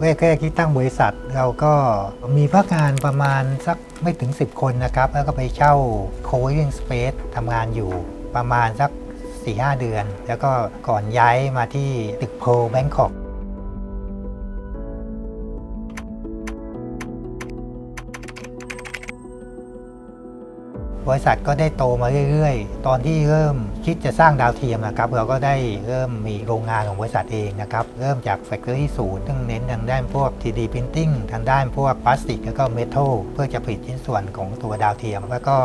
แรกๆที่ตั้งบริษัท เราก็มีพนักงานประมาณสักไม่ถึง 10 คนนะครับ แล้วก็ไปเช่าโคเว i n g space ทำงานอยู่ประมาณสัก 4-5 เดือน แล้วก็ก่อนย้ายมาที่ตึกโพแบงคอก บริษัทก็ได้โตมาเรื่อยๆ ตอนที่เริ่มคิดจะสร้างดาวเทียมนะครับ เราก็ได้เริ่มมีโรงงานของบริษัทเองนะครับ เริ่มจาก Factory ศูนย์ซึ่งเน้นทางด้านพวก 3D Printing ทางด้านพวกพลาสติกแล้วก็เมทัลเพื่อจะผลิตชิ้นส่วนของตัวดาวเทียม แล้วก็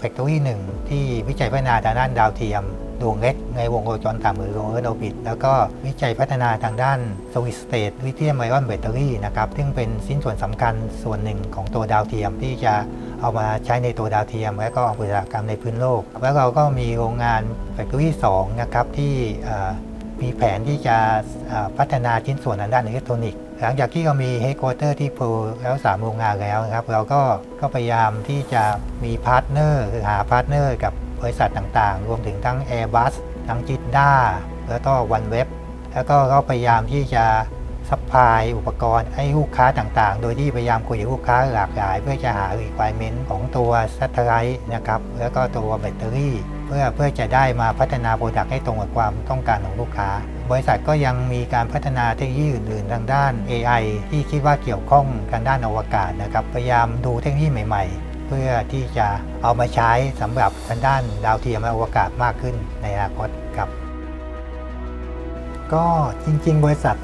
Factory 1ที่วิจัยพัฒนาทางด้านดาวเทียมดวงเล็กในวงโคจรต่ำหรือวงเอิร์ธออบิทแล้วก็วิจัยพัฒนาทางด้าน Solid State Lithium Ion Battery นะครับซึ่งเป็นชิ้นส่วนสำคัญส่วนหนึ่งของตัวดาวเทียมที่จะ เอามาใช้ในตัวดาวเทียม และก็อุตสาหกรรมในพื้นโลก แล้วเราก็มีโรงงาน Factory 2นะครับที่มีแผนที่จะพัฒนาชิ้นส่วนทางด้านอิเล็กทรอนิกส์ หลังจากที่เรามีเฮดค q u เตอร์ที่โพแล้ว3โรงงานแล้วนะครับ เราก็ก็พยายามที่จะมีพาร์ทเนอร์คือหาพาร์ทเนอร์กับบริษัทต่างๆ รวมถึงทั้ง Airbus ทั้งจิตด้าแล้วก็ OneWeb แล้วก็พยายามที่จะ ซัพพลายอุปกรณ์ให้ลูกค้าต่างๆ โดยที่พยายามคุยกับลูกค้าหลากหลาย เพื่อจะหา requirement ของตัว Satellite นะครับแล้วก็ตัวแบตเตอรี่ เพื่อเพื่อจะได้มาพัฒนาโปรดักต์ให้ตรงกับความต้องการของลูกค้า บริษัทก็ยังมีการพัฒนาเทคโนโลยีอื่นๆทางด้าน AI ที่คิดว่าเกี่ยวข้องกันด้านอวกาศนะครับพยายามดูเทคโนโลยีใหม่ๆเพื่อที่จะเอามาใช้สำหรับทางด้านดาวเทียมและอวกาศมากขึ้นในอนาคตครับ ก็จริง ๆ บริษัท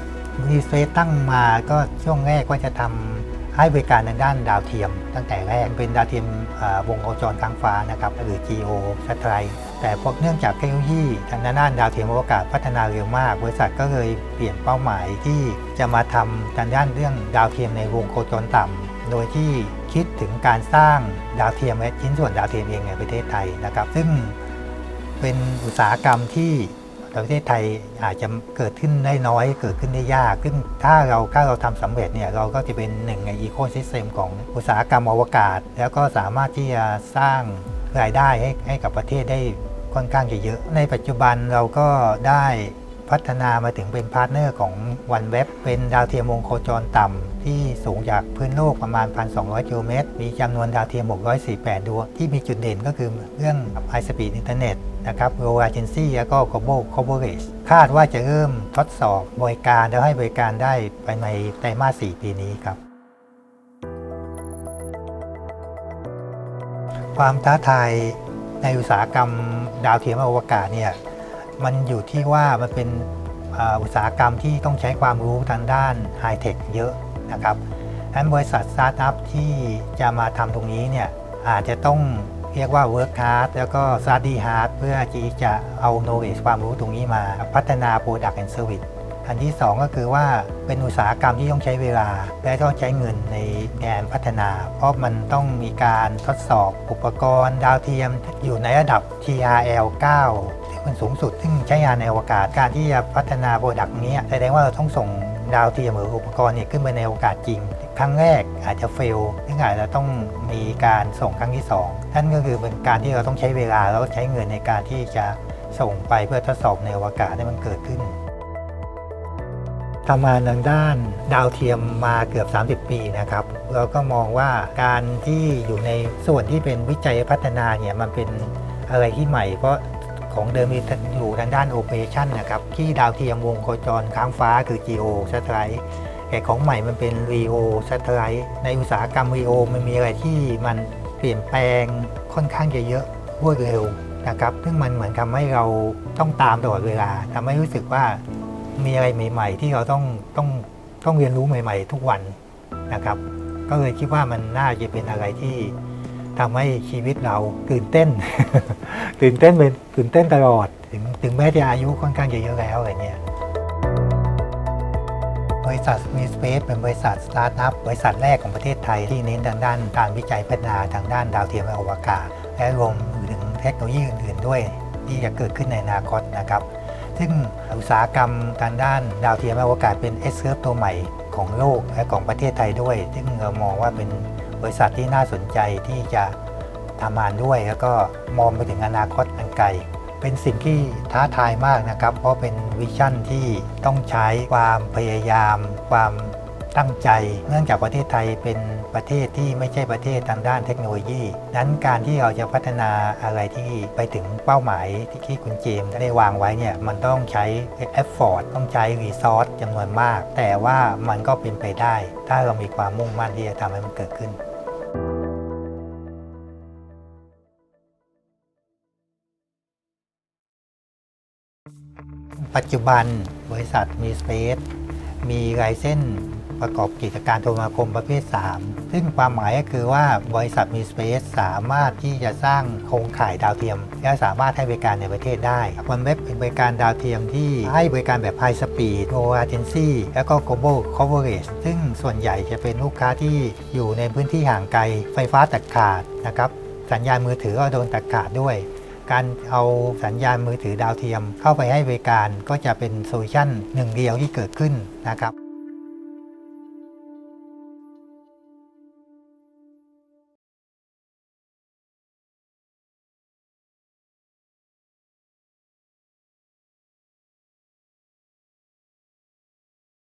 รีเฟซตั้งมาก็ช่วงแรกว่าจะทำให้บริการในด้านดาวเทียม ตั้งแต่แรกเป็นดาวเทียมวงโคจรค้างฟ้านะครับหรือ GEO Satellite แต่พวกเนื่องจากเทคโนโลยีทางด้านดาวเทียมอวกาศพัฒนาเร็วมาก บริษัทก็เลยเปลี่ยนเป้าหมายที่จะมาทำทางด้านเรื่องดาวเทียมในวงโคจรต่ำโดยที่คิดถึงการสร้างดาวเทียมและชิ้นส่วนดาวเทียมเองในประเทศไทยนะครับ ซึ่งเป็นอุตสาหกรรมที่ ประเทศไทยอาจจะเกิดขึ้นได้น้อยเกิดขึ้นได้ยาก ซึ่งถ้าเราถ้าเราทำสำเร็จเนี่ยเราก็จะเป็นหนึ่งในอีโคซิสเต็มของอุตสาหกรรมอวกาศ แล้วก็สามารถที่จะสร้างรายได้ให้ให้กับประเทศได้ค่อนข้างจะเยอะ ในปัจจุบันเราก็ได้ พัฒนามาถึงเป็นพาร์ทเนอร์ของ OneWeb เป็นดาวเทียมวงโคจรต่ำ ที่สูงจากพื้นโลกประมาณ 1,200กิโลเมตร มีจำนวนดาวเทียม 648 ดวง ที่มีจุดเด่นก็คือเรื่อง High Speed Internet นะครับ Low Latency แล้วก็ Global Coverage คาดว่าจะเริ่มทดสอบบริการแล้วให้บริการได้ภายในไตรมาส 4 ปีนี้ครับความท้าทายในอุตสาหกรรมดาวเทียมอวกาศเนี่ย มันอยู่ที่ว่ามันเป็นอุตสาหกรรมที่ต้องใช้ความรู้ทางด้านไฮเทคเยอะนะครับดังนั้นบริษัทสตาร์ทอัพที่จะมาทำตรงนี้เนี่ยอาจจะต้องเรียกว่า work hard แล้วก็ study hard เพื่อที่จะเอา knowledge ความรู้ตรงนี้มาพัฒนา product and service อันที่ 2 ก็คือว่าเป็นอุตสาหกรรมที่ต้องใช้เวลา และต้องใช้เงินในการพัฒนา เพราะมันต้องมีการทดสอบอุปกรณ์ ดาวเทียมอยู่ในระดับ TRL 9 มันสูงสุด ซึ่งใช้งานในอวกาศการที่จะพัฒนาโปรดักต์นี้แสดงว่าเราต้องส่งดาวเทียมหรืออุปกรณ์เนี่ยขึ้นไปในอวกาศจริง ครั้งแรกอาจจะเฟลซึ่งอาจจะต้องมีการส่งครั้งที่ 2 นั่นก็คือเป็นการที่เราต้องใช้เวลาแล้วใช้เงินในการที่จะส่งไปเพื่อทดสอบในอวกาศให้มันเกิดขึ้นทำงานทางด้านดาวเทียมมาเกือบ 30 ปีนะครับ เราก็มองว่าการที่อยู่ในส่วนที่เป็นวิจัยพัฒนาเนี่ยมันเป็นอะไรที่ใหม่ เพราะ ของเดิมมีอยู่ทางด้านโอเปอเรชันนะครับที่ดาวเทียมวงโคจรค้างฟ้าคือ GEO Satellite แต่ของใหม่มันเป็น REO Satellite ในอุตสาหกรรม REO มันมีอะไรที่มันเปลี่ยนแปลงค่อนข้างจะเยอะรวดเร็วนะครับซึ่งมันเหมือนทำให้เราต้องตามตลอดเวลาทำให้รู้สึกว่ามีอะไรใหม่ ๆ ที่เราต้องต้องต้องเรียนรู้ใหม่ ๆ ทุกวันนะครับ ก็เลยคิดว่ามันน่าจะเป็นอะไรที่ ทำให้ชีวิตเราตื่นเต้น ตื่นเต้นเป็นตื่นเต้นตลอด ถึงถึงแม้จะอายุค่อนข้างจะเยอะแล้วอะไรเงี้ยบริษัทมีสเปซเป็นบริษัทสตาร์ทอัพบริษัทแรกของประเทศไทยที่เน้นทางด้านการวิจัยพัฒนาทางด้านดาวเทียมและอวกาศ และรวมถึงเทคโนโลยีอื่น ๆ ด้วย ที่จะเกิดขึ้นในอนาคตนะครับ ซึ่งอุตสาหกรรมทางด้านดาวเทียมอวกาศเป็น S curve ตัวใหม่ของโลกและของประเทศไทยด้วย ซึ่งเรามองว่าเป็น บริษัทที่น่าสนใจที่จะทำงานด้วย แล้วก็มองไปถึงอนาคตอันไกล เป็นสิ่งที่ท้าทายมากนะครับ เพราะเป็นวิชั่นที่ต้องใช้ความพยายาม ความตั้งใจ เนื่องจากประเทศไทยเป็นประเทศที่ไม่ใช่ประเทศทางด้านเทคโนโลยี นั้นการที่เราจะพัฒนาอะไรที่ไปถึงเป้าหมายที่คุณเจมส์ได้วางไว้เนี่ยมันต้องใช้เอฟฟอร์ตต้องใช้รีซอสจำนวนมาก แต่ว่ามันก็เป็นไปได้ ถ้าเรามีความมุ่งมั่นที่จะทำให้มันเกิดขึ้น ปัจจุบันบริษัทมีสเปซมีไลเส้นประกอบกิจการโทรคมนาคมประเภท 3 ซึ่งความหมายก็คือว่าบริษัทมีสเปซสามารถที่จะสร้างโครงข่ายดาวเทียม และสามารถให้บริการในประเทศได้มันเว็บเป็นบริการดาวเทียมที่ให้บริการแบบ High Speed Low Latency แล้วก็ Global Coverage ซึ่งส่วนใหญ่จะเป็นลูกค้าที่อยู่ในพื้นที่ห่างไกลไฟฟ้าตัดขาดนะครับสัญญาณมือถือก็โดนตัดขาดด้วย การเอาสัญญาณมือถือดาวเทียมเข้าไปให้บริการก็จะเป็นโซลูชันหนึ่งเดียวที่เกิดขึ้นนะครับ